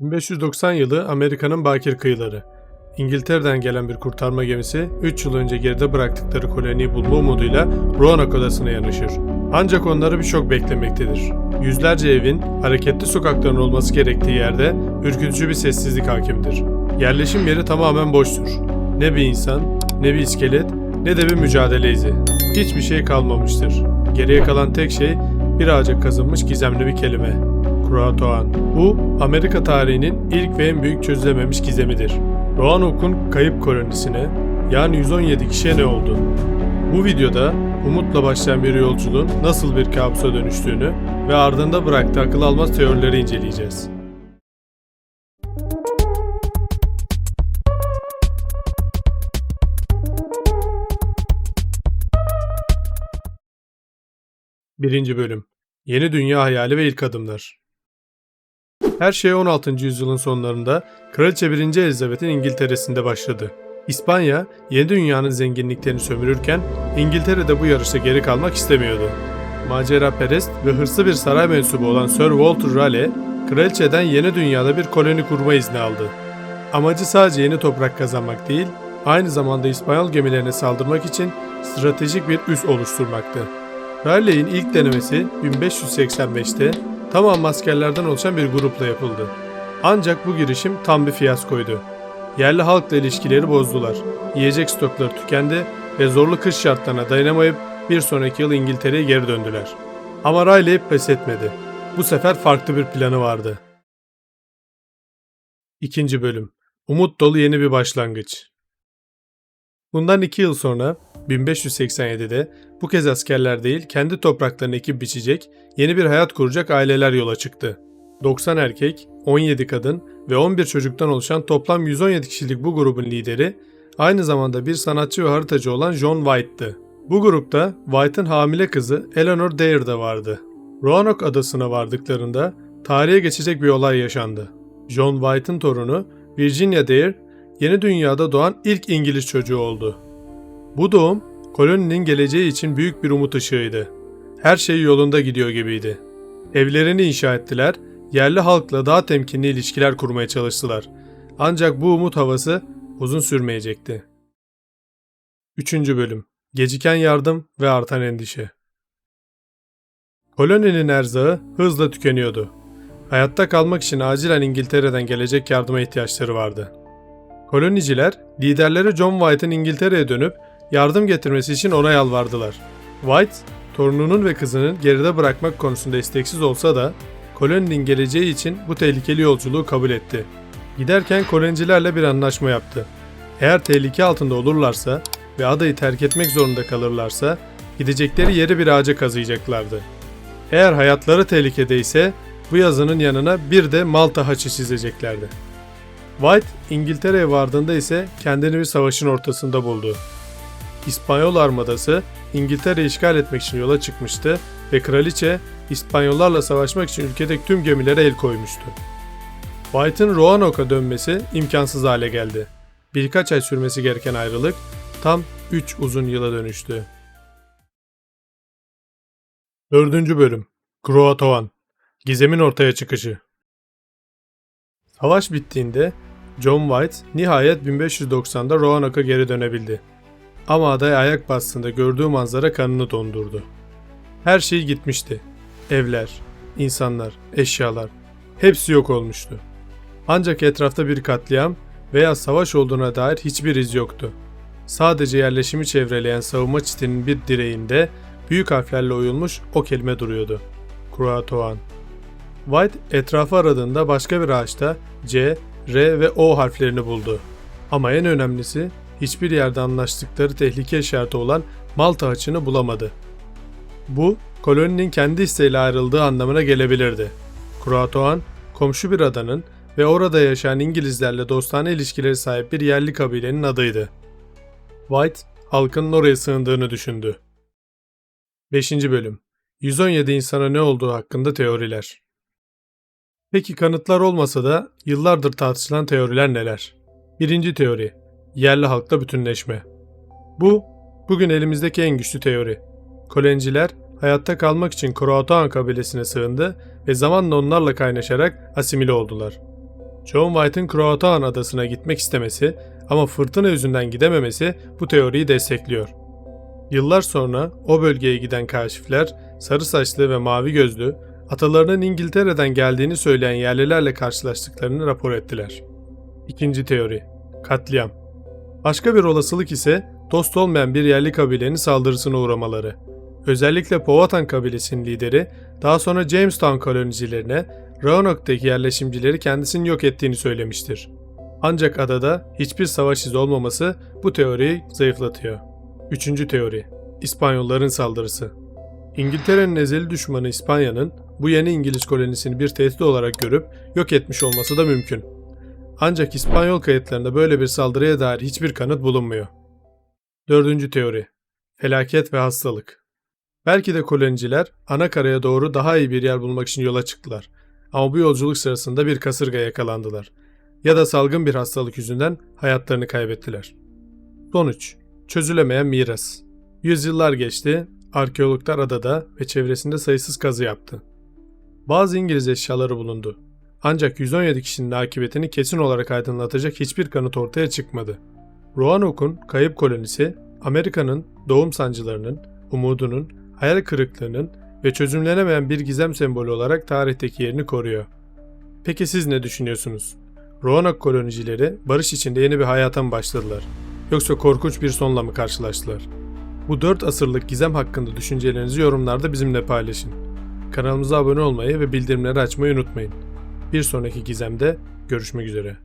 1590 yılı Amerika'nın bakir kıyıları. İngiltere'den gelen bir kurtarma gemisi 3 yıl önce geride bıraktıkları koloniyi bulma umuduyla Roanoke adasına yanaşır. Ancak onları birçok beklemektedir. Yüzlerce evin hareketli sokakların olması gerektiği yerde ürkütücü bir sessizlik hakimdir. Yerleşim yeri tamamen boştur. Ne bir insan, ne bir iskelet, ne de bir mücadele izi. Hiçbir şey kalmamıştır. Geriye kalan tek şey bir ağaca kazınmış gizemli bir kelime. Croatoan. Bu, Amerika tarihinin ilk ve en büyük çözülememiş gizemidir. Roanoke'un kayıp kolonisine, yani 117 kişiye ne oldu? Bu videoda umutla başlayan bir yolculuğun nasıl bir kabusa dönüştüğünü ve ardında bıraktığı akıl almaz teorileri inceleyeceğiz. Birinci Bölüm Yeni Dünya Hayali ve İlk Adımlar Her şey 16. yüzyılın sonlarında Kraliçe 1. Elizabeth'in İngiltere'sinde başladı. İspanya, yeni dünyanın zenginliklerini sömürürken İngiltere de bu yarışta geri kalmak istemiyordu. Maceraperest ve hırslı bir saray mensubu olan Sir Walter Raleigh, kraliçeden yeni dünyada bir koloni kurma izni aldı. Amacı sadece yeni toprak kazanmak değil, aynı zamanda İspanyol gemilerine saldırmak için stratejik bir üs oluşturmaktı. Raleigh'in ilk denemesi 1585'te tamam askerlerden oluşan bir grupla yapıldı. Ancak bu girişim tam bir fiyaskoydu. Yerli halkla ilişkileri bozdular. Yiyecek stokları tükendi ve zorlu kış şartlarına dayanamayıp bir sonraki yıl İngiltere'ye geri döndüler. Ama Raleigh pes etmedi. Bu sefer farklı bir planı vardı. İkinci bölüm. Umut dolu yeni bir başlangıç. Bundan iki yıl sonra 1587'de bu kez askerler değil kendi topraklarını ekip biçecek, yeni bir hayat kuracak aileler yola çıktı. 90 erkek, 17 kadın ve 11 çocuktan oluşan toplam 117 kişilik bu grubun lideri aynı zamanda bir sanatçı ve haritacı olan John White'tı. Bu grupta White'ın hamile kızı Eleanor Dare de vardı. Roanoke adasına vardıklarında tarihe geçecek bir olay yaşandı. John White'ın torunu Virginia Dare yeni dünyada doğan ilk İngiliz çocuğu oldu. Bu doğum koloninin geleceği için büyük bir umut ışığıydı. Her şey yolunda gidiyor gibiydi. Evlerini inşa ettiler, yerli halkla daha temkinli ilişkiler kurmaya çalıştılar. Ancak bu umut havası uzun sürmeyecekti. 3. Bölüm Geciken yardım ve artan endişe Koloninin erzağı hızla tükeniyordu. Hayatta kalmak için acilen İngiltere'den gelecek yardıma ihtiyaçları vardı. Koloniciler, liderleri John White'ın İngiltere'ye dönüp yardım getirmesi için ona yalvardılar. White, torununun ve kızının geride bırakmak konusunda isteksiz olsa da koloninin geleceği için bu tehlikeli yolculuğu kabul etti. Giderken kolonicilerle bir anlaşma yaptı. Eğer tehlike altında olurlarsa ve adayı terk etmek zorunda kalırlarsa gidecekleri yeri bir ağaca kazıyacaklardı. Eğer hayatları tehlikede ise bu yazının yanına bir de Malta haçı çizeceklerdi. White İngiltere'ye vardığında ise kendini bir savaşın ortasında buldu. İspanyol armadası İngiltere'yi işgal etmek için yola çıkmıştı ve kraliçe İspanyollarla savaşmak için ülkedeki tüm gemilere el koymuştu. White'ın Roanoke'a dönmesi imkansız hale geldi. Birkaç ay sürmesi gereken ayrılık tam 3 uzun yıla dönüştü. 4. Bölüm Croatoan Gizemin ortaya çıkışı Savaş bittiğinde John White nihayet 1590'da Roanoke'a geri dönebildi. Ama adaya ayak bastığında gördüğü manzara kanını dondurdu. Her şey gitmişti. Evler, insanlar, eşyalar hepsi yok olmuştu. Ancak etrafta bir katliam veya savaş olduğuna dair hiçbir iz yoktu. Sadece yerleşimi çevreleyen savunma çitinin bir direğinde büyük harflerle oyulmuş o kelime duruyordu. Croatoan. White etrafı aradığında başka bir ağaçta C, R ve O harflerini buldu. Ama en önemlisi hiçbir yerde anlaştıkları tehlike işareti olan Malta haçını bulamadı. Bu, koloninin kendi isteğiyle ayrıldığı anlamına gelebilirdi. Croatoan, komşu bir adanın ve orada yaşayan İngilizlerle dostane ilişkileri sahip bir yerli kabilenin adıydı. White, halkının oraya sığındığını düşündü. 5. Bölüm 117 insana ne olduğu hakkında teoriler. Peki kanıtlar olmasa da yıllardır tartışılan teoriler neler? Birinci teori, yerli halkla bütünleşme. Bu, bugün elimizdeki en güçlü teori. Kolenciler hayatta kalmak için Croatoan kabilesine sığındı ve zamanla onlarla kaynaşarak asimile oldular. John White'ın Croatoan adasına gitmek istemesi ama fırtına yüzünden gidememesi bu teoriyi destekliyor. Yıllar sonra o bölgeye giden kaşifler sarı saçlı ve mavi gözlü atalarının İngiltere'den geldiğini söyleyen yerlilerle karşılaştıklarını rapor ettiler. İkinci teori. Katliam. Başka bir olasılık ise dost olmayan bir yerli kabilenin saldırısına uğramaları. Özellikle Powhatan kabilesinin lideri daha sonra Jamestown kolonicilerine Roanoke'daki yerleşimcileri kendisinin yok ettiğini söylemiştir. Ancak adada hiçbir savaş izi olmaması bu teoriyi zayıflatıyor. Üçüncü teori. İspanyolların saldırısı. İngiltere'nin ezeli düşmanı İspanya'nın bu yeni İngiliz kolonisini bir tehdit olarak görüp yok etmiş olması da mümkün. Ancak İspanyol kayıtlarında böyle bir saldırıya dair hiçbir kanıt bulunmuyor. Dördüncü teori. Felaket ve hastalık. Belki de koloniciler ana karaya doğru daha iyi bir yer bulmak için yola çıktılar. Ama bu yolculuk sırasında bir kasırga yakalandılar. Ya da salgın bir hastalık yüzünden hayatlarını kaybettiler. Sonuç. Çözülemeyen miras. Yüzyıllar geçti, arkeologlar adada ve çevresinde sayısız kazı yaptı. Bazı İngiliz eşyaları bulundu. Ancak 117 kişinin akıbetini kesin olarak aydınlatacak hiçbir kanıt ortaya çıkmadı. Roanoke'un kayıp kolonisi, Amerika'nın doğum sancılarının, umudunun, hayal kırıklığının ve çözümlenemeyen bir gizem sembolü olarak tarihteki yerini koruyor. Peki siz ne düşünüyorsunuz? Roanoke kolonicileri barış içinde yeni bir hayata mı başladılar? Yoksa korkunç bir sonla mı karşılaştılar? Bu 4 asırlık gizem hakkında düşüncelerinizi yorumlarda bizimle paylaşın. Kanalımıza abone olmayı ve bildirimleri açmayı unutmayın. Bir sonraki gizemde görüşmek üzere.